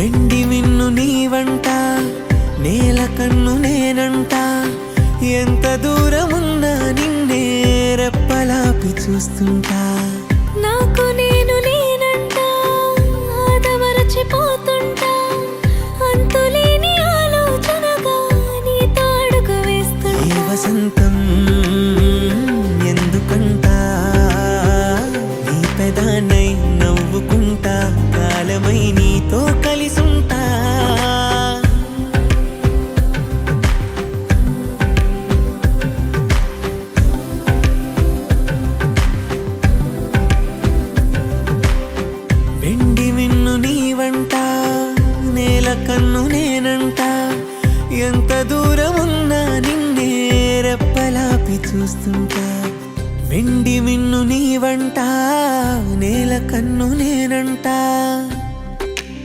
వెండి మిన్ను నీవంట నేల కన్ను నేనంట. ఎంత దూరమున్నా నిన్నే రెప్పలాపి చూస్తుంటా. నాకు నేను నేనంట ఆదమరచిపోతుంటా అంతులేని ఆలోచనగా నీ తాడుకు ఏ వేస్తుంటా వసంతం ఎందుకంట? నీ పెదానై నవ్వుకుంటా. నేల కన్ను నేనంట. ఎంత దూరమున్నా నిన్నే రెప్పలాపి చూస్తుంటా. వెండి మిన్ను నీవంట నేల కన్ను నేనంటా.